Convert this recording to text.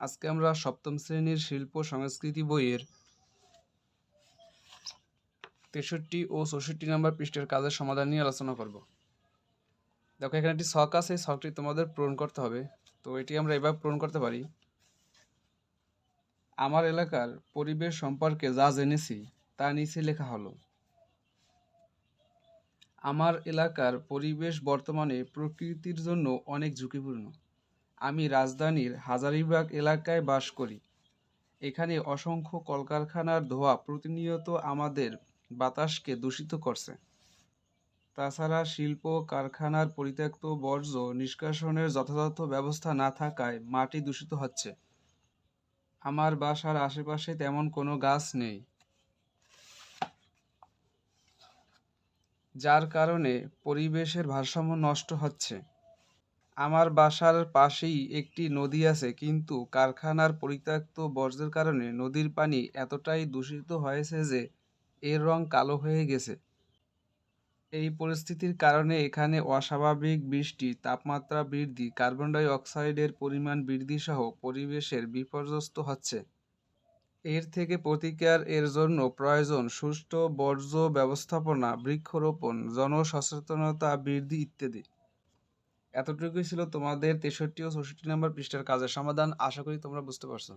আজকে আমরা সপ্তম শ্রেণির শিল্প সংস্কৃতি বইয়ের তেষট্টি ও চৌষট্টি নম্বর পৃষ্ঠের কাজের সমাধান নিয়ে আলোচনা করব। দেখো, এখানে একটি ছক আছে, এই ছকটি তোমাদের পূরণ করতে হবে। তো এটি আমরা এভাবে পূরণ করতে পারি। আমার এলাকার পরিবেশ সম্পর্কে যা জেনেছি, তা নিচে লেখা হলো, আমার এলাকার পরিবেশ বর্তমানে প্রকৃতির জন্য অনেক ঝুঁকিপূর্ণ। আমি রাজধানীর হাজারিবাগ এলাকায় বাস করি। এখানে অসংখ্য কলকারখানার ধোঁয়া প্রতিনিয়ত আমাদের বাতাসকে দূষিত করছে। তাছাড়া শিল্প, কারখানার পরিত্যক্ত বর্জ্য নিষ্কাশনের যথাযথ ব্যবস্থা না থাকায় মাটি দূষিত হচ্ছে। আমার বাসার আশেপাশে তেমন কোনো গাছ নেই। যার কারণে পরিবেশের ভারসাম্য নষ্ট হচ্ছে। আমার বাসার পাশেই একটি নদী আছে, কিন্তু কারখানার পরিত্যক্ত বর্জ্যের কারণে নদীর পানি এতটাই দূষিত হয়েছে যে এর রং কালো হয়ে গেছে। এই পরিস্থিতির কারণে এখানে অস্বাভাবিক বৃষ্টি, তাপমাত্রা বৃদ্ধি, কার্বন ডাই অক্সাইডের পরিমাণ বৃদ্ধি সহ পরিবেশের বিপর্যস্ত হচ্ছে। এর থেকে প্রতিকার এর জন্য প্রয়োজন সুষ্ঠু বর্জ্য ব্যবস্থাপনা, বৃক্ষরোপণ, জনসচেতনতা বৃদ্ধি ইত্যাদি। এতটুকুই ছিল তোমাদের তেষট্টি ও চৌষট্টি নম্বর পৃষ্ঠার কাজের সমাধান। আশা করি তোমরা বুঝতে পারছ।